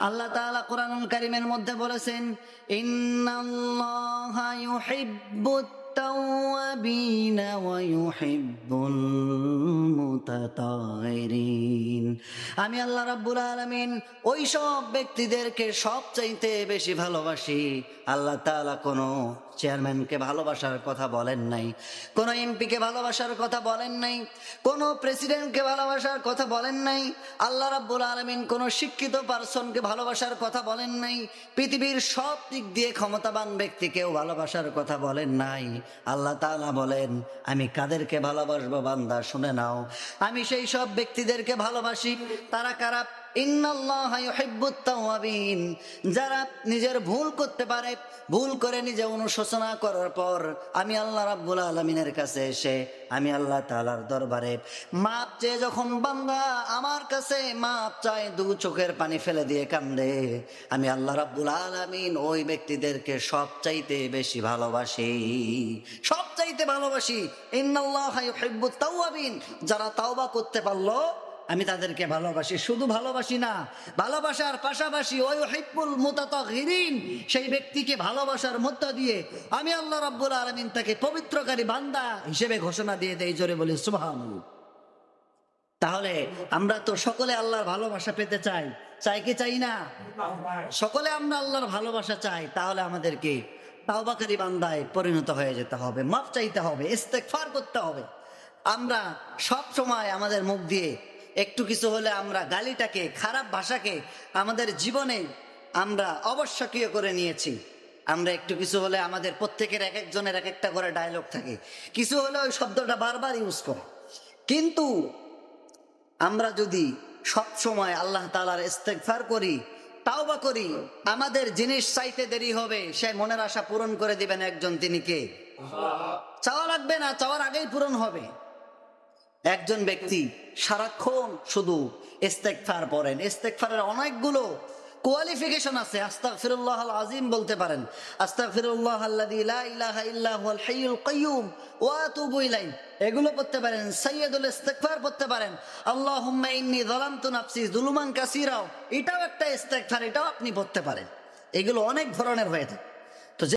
আল্লাহ তাআলা কোরআন কারিমের মধ্যে বলেছেন ইন্নাল্লাহা ইউহিব্বুত ওয়া ইউহিব্বুল মুতাতাহিরিন আমি আল্লাহ রাব্বুল আলামিন ওই সব ব্যক্তিদেরকে সবচাইতে বেশি ভালোবাসি। আল্লাহ তাআলা কোনো চেয়ারম্যানকে ভালোবাসার কথা বলেন নাই, কোনো এমপিকে ভালোবাসার কথা বলেন নাই, কোনো প্রেসিডেন্টকে ভালোবাসার কথা বলেন নাই, আল্লাহ রাব্বুল আলমিন কোনো শিক্ষিত পার্সনকে ভালোবাসার কথা বলেন নাই, পৃথিবীর সব দিক দিয়ে ক্ষমতাবান ব্যক্তিকেও ভালোবাসার কথা বলেন নাই। আল্লাহ তালা বলেন, আমি কাদেরকে ভালোবাসবো বান্দা, শুনে নাও। আমি সেই সব ব্যক্তিদেরকে ভালোবাসি। তারা কারা? যারা নিজের ভুল করতে পারে, ভুল করে নিজে অনুশোচনা করার পর আমি আল্লাহ রাব্বুল আলমিনের কাছে এসে আমি আল্লাহ তাআলার দরবারে মাপ চেয়ে যখন বান্দা আমার কাছে মাপ চায়, দু চোখের পানি ফেলে দিয়ে কান্দে। আমি আল্লাহ রাব্বুল আলামিন ওই ব্যক্তিদেরকে সব চাইতে বেশি ভালোবাসি। সব চাইতে ভালোবাসি তাওয়াবিন। যারা তাওবা করতে পারল আমি তাদেরকে ভালোবাসি। শুধু ভালোবাসি না, ভালোবাসার পাশাপাশি ওই হিব্বুল মুতাতাহিরিন সেই ব্যক্তিকে ভালোবাসার মধ্য দিয়ে আমি আল্লাহ রাব্বুল আলামিন তাকে পবিত্রকারী বান্দা হিসেবে ঘোষণা দিয়ে দেয় জোরে বলি, সুবহানাল্লাহ। তাহলে আমরা তো সকলে আল্লাহর ভালোবাসা পেতে চাই। চাই কি চাই না? সকলে আমরা আল্লাহর ভালোবাসা চাই, তাহলে আমাদেরকে তাওবাকারী বান্দায় পরিণত হয়ে যেতে হবে, মাফ চাইতে হবে ইস্তেকফার করতে হবে। আমরা সব সময় আমাদের মুখ দিয়ে একটু কিছু হলে আমরা গালিটাকে খারাপ ভাষাকে আমাদের জীবনে আমরা অবশ্যকীয় করে নিয়েছি। আমরা একটু কিছু হলে আমাদের প্রত্যেকের এক একজনের এক একটা করে ডায়লগ থাকে। কিছু হলে ওই শব্দটা বারবার ইউজ করে। কিন্তু আমরা যদি সব সময় আল্লাহ তালার ইস্তেকফার করি তাওবা করি আমাদের জিনিস চাইতে দেরি হবে সে মনের আশা পূরণ করে দিবেন একজন তিনি কে? চাওয়া লাগবে না চাওয়ার আগেই পূরণ হবে। একজন ব্যক্তি সারাক্ষণ শুধু ইস্তেকফার পড়েন। ইস্তেকফারের অনেকগুলো কোয়ালিফিকেশন আছে। আস্তাক ফিরুল্লাহ আল আজিম বলতে পারেন। আস্তাক ফিরুল্লাহ আল্লাযী লা ইলাহা ইল্লা হুয়াল হাইয়ুল কাইয়্যুম ওয়া আতুবু ইলাইহি। এগুলো পড়তে পারেন। সাইয়্যিদুল ইস্তিগফার পড়তে পারেন। আল্লাহুম্মা ইন্নী যালামতু নাফসি যুলুমান কাসীরা। এটাও একটা ইস্তেগফার, এটাও আপনি পড়তে পারেন। এগুলো অনেক ধরনের হয়ে থাকে।